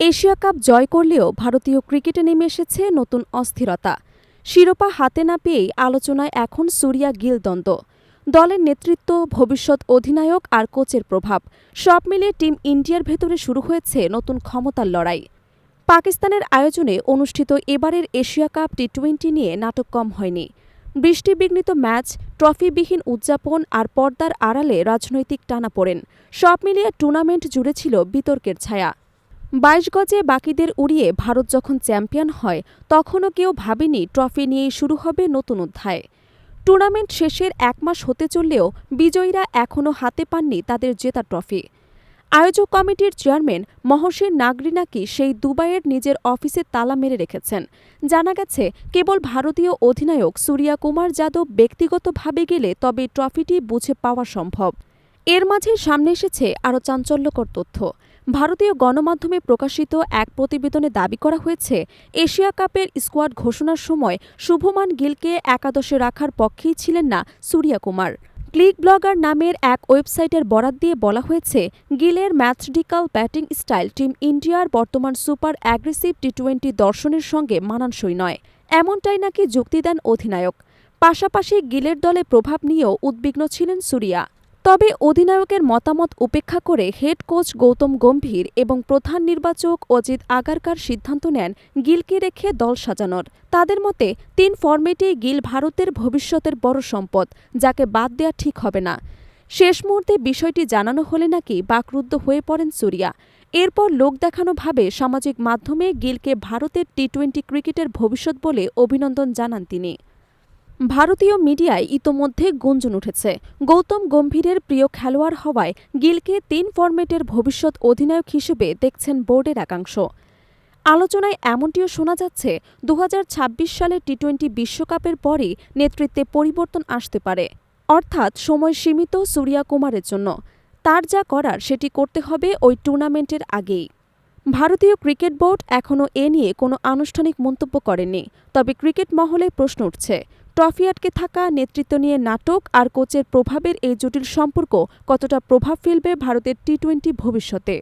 Asia cup জয় করলেও ভারতীয় ক্রিকেটে নেমে এসেছে নতুন অস্থিরতা। শিরোপা হাতে না পেয়েই আলোচনায় এখন সুরিয়া গিল দ্বন্দ্ব। দলের নেতৃত্ব, ভবিষ্যৎ অধিনায়ক আর কোচের প্রভাব। সব মিলিয়ে টিম ইন্ডিয়ার ভেতরে শুরু হয়েছে নতুন ক্ষমতার লড়াই। পাকিস্তানের আয়োজনে অনুষ্ঠিত এবারের এশিয়া কাপ টি টোয়েন্টি নিয়ে নাটক কম হয়নি। বৃষ্টিবিঘ্নিত ম্যাচ, ট্রফিবিহীন উদযাপন আর পর্দার আড়ালে রাজনৈতিক টানাপোড়েন সব মিলিয়ে টুর্নামেন্ট জুড়ে ছিল বিতর্কের ছায়া। বাইশ গজে বাকিদের উড়িয়ে ভারত যখন চ্যাম্পিয়ন হয়, তখনও কেউ ভাবেনি ট্রফি নিয়েই শুরু হবে নতুন অধ্যায়। টুর্নামেন্ট শেষের এক মাস হতে চললেও বিজয়ীরা এখনও হাতে পাননি তাদের জেতা ট্রফি। আয়োজক কমিটির চেয়ারম্যান মহসিন নাগরি নাকি সেই দুবাইয়ের নিজের অফিসে তালা মেরে রেখেছেন। জানা গেছে, কেবল ভারতীয় অধিনায়ক সুরিয়া কুমার যাদব ব্যক্তিগতভাবে গেলে তবে ট্রফিটি বুঝে পাওয়া সম্ভব। এর মাঝে সামনে এসেছে আরও চাঞ্চল্যকর তথ্য। ভারতীয় গণমাধ্যমে প্রকাশিত এক প্রতিবেদনে দাবি করা হয়েছে, এশিয়া কাপের স্কোয়াড ঘোষণার সময় শুভমান গিলকে একাদশে রাখার পক্ষেই ছিলেন না সুরিয়া কুমার। ক্লিক ব্লগার নামের এক ওয়েবসাইটের বরাত দিয়ে বলা হয়েছে, গিলের ম্যাথডিক্যাল ব্যাটিং স্টাইল টিম ইন্ডিয়ার বর্তমান সুপার অ্যাগ্রেসিভ টি টোয়েন্টি দর্শনের সঙ্গে মানানসই নয়। এমনটাই নাকি যুক্তি দেন অধিনায়ক। পাশাপাশি গিলের দলে প্রভাব নিয়েও উদ্বিগ্ন ছিলেন সুরিয়া। তবে অধিনায়কের মতামত উপেক্ষা করে হেড কোচ গৌতম গম্ভীর এবং প্রধান নির্বাচক অজিত আগারকার সিদ্ধান্ত নেন গিলকে রেখে দল সাজানোর। তাদের মতে, তিন ফরম্যাটেই গিল ভারতের ভবিষ্যতের বড় সম্পদ, যাকে বাদ দেওয়া ঠিক হবে না। শেষ মুহূর্তে বিষয়টি জানানো হলে নাকি বাকরুদ্ধ হয়ে পড়েন সুরিয়া। এরপর লোক দেখানোভাবে সামাজিক মাধ্যমে গিলকে ভারতের টি টোয়েন্টি ক্রিকেটের ভবিষ্যৎ বলে অভিনন্দন জানান তিনি। ভারতীয় মিডিয়ায় ইতোমধ্যে গুঞ্জন উঠেছে। গৌতম গম্ভীরের প্রিয় খেলোয়াড় হওয়ায় গিলকে তিন ফরম্যাটের ভবিষ্যৎ অধিনায়ক হিসেবে দেখছেন বোর্ডের একাংশ। আলোচনায় এমনটিও শোনা যাচ্ছে দু হাজার ছাব্বিশ সালের টি টোয়েন্টি বিশ্বকাপের পরই নেতৃত্বে পরিবর্তন আসতে পারে, অর্থাৎ সময় সীমিত সুরিয়া কুমারের জন্য। তার যা করার সেটি করতে হবে ওই টুর্নামেন্টের আগেই। ভারতীয় ক্রিকেট বোর্ড এখনও এ নিয়ে কোনো আনুষ্ঠানিক মন্তব্য করেনি, তবে ক্রিকেট মহলে প্রশ্ন উঠছে ট্রফি আটকে থাকা, নেতৃত্ব নিয়ে নাটক আর কোচের প্রভাবের এই জটিল সম্পর্ক কতটা প্রভাব ফেলবে ভারতের টি টোয়েন্টি ভবিষ্যতে?